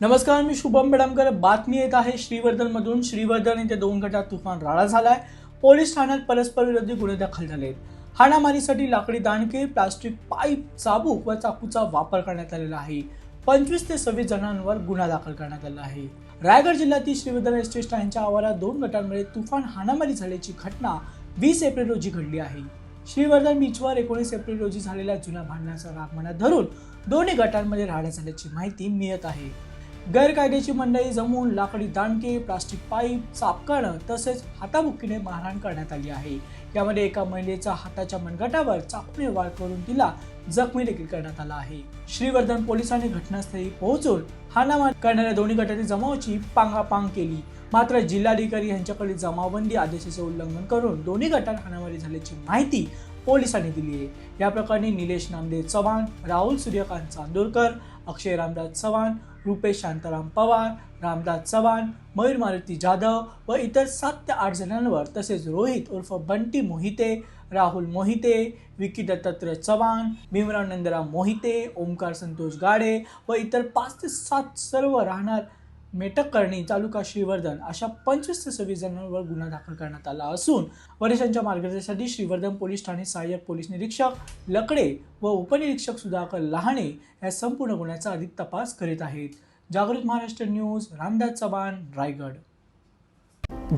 नमस्कार मी शुभम बेडामकर. बातमी येत आहे श्रीवर्धनमधून. श्रीवर्धन येथे दोन गटात तुफान राडा झालाय. पोलीस ठाण्यात परस्पर विरोधी गुन्हे दाखल झालेत. हाणामारीसाठी लाकडी दांडके प्लास्टिक पाईप चाबूक व चाकूचा वापर करण्यात आलेला आहे. पंचवीस ते सव्वीस जणांवर गुन्हा दाखल करण्यात आला आहे. रायगड जिल्ह्यातील श्रीवर्धन एस्टेट यांच्या आवारात दोन गटांमध्ये तुफान हाणामारी झाल्याची घटना वीस एप्रिल रोजी घडली आहे. श्रीवर्धन बीचवर एकोणीस एप्रिल रोजी झालेल्या जुन्या भांडणाचा राग मनात धरून दोन्ही गटांमध्ये राहण्यात झाल्याची माहिती मिळत आहे. गैरकायद्याची मंडळी जमून लाकडी दांडके प्लास्टिक पाईप चापकानं तसेच हाताबुक्कीने मारहाण करण्यात आली आहे. यामध्ये एका महिलेचा हाताच्या मनगटावर चाकूने वार करून तिला जखमी देखील करण्यात आला आहे. श्रीवर्धन पोलिसांनी घटनास्थळी पोहोचून हाणामार करणाऱ्या दोन्ही गटातील जमावाची पांगापांग केली. मात्र जिल्हाधिकारी यांच्याकडे जमावबंदी आदेशाचे उल्लंघन करून दोन्ही गटात हाणामारी झाल्याची माहिती पोलिसांनी दिली आहे. या प्रकरणी निलेश नामदेव चव्हाण राहुल सूर्यकांत चांदोरकर अक्षय रामदास चव्हाण रुपेश शांताराम पवार रामदास चव्हाण मयूर मारुती जाधव व इतर सात ते आठ जणांवर तसेच रोहित उर्फ बंटी मोहिते राहुल मोहिते विकी दत्तात्रय चव्हाण भीमराव नंदराम मोहिते ओमकार संतोष गाडे व इतर पाच ते सात सर्व राहणार मेटक करणी तालुका श्रीवर्धन अशा पंचवीस ते सव्वीस जणांवर गुन्हा दाखल करण्यात आला असून वरिष्ठांच्या मार्गदर्शनासाठी श्रीवर्धन पोलीस ठाणे सहाय्यक पोलीस निरीक्षक लकडे व उपनिरीक्षक सुधाकर लहाणे या संपूर्ण गुन्ह्याचा अधिक तपास करीत आहेत. जागृत महाराष्ट्र न्यूज रामदास चव्हाण रायगड.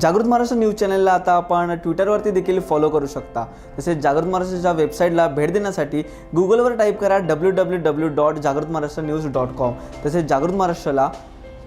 जागृत महाराष्ट्र न्यूज चॅनलला आता आपण ट्विटरवरती देखील फॉलो करू शकता. तसेच जागृत महाराष्ट्राच्या वेबसाईटला भेट देण्यासाठी गुगलवर टाईप करा डब्ल्यू डब्ल्यू डब्ल्यू डॉट जागृत महाराष्ट्र न्यूज डॉट कॉम तसेच जागृत महाराष्ट्राला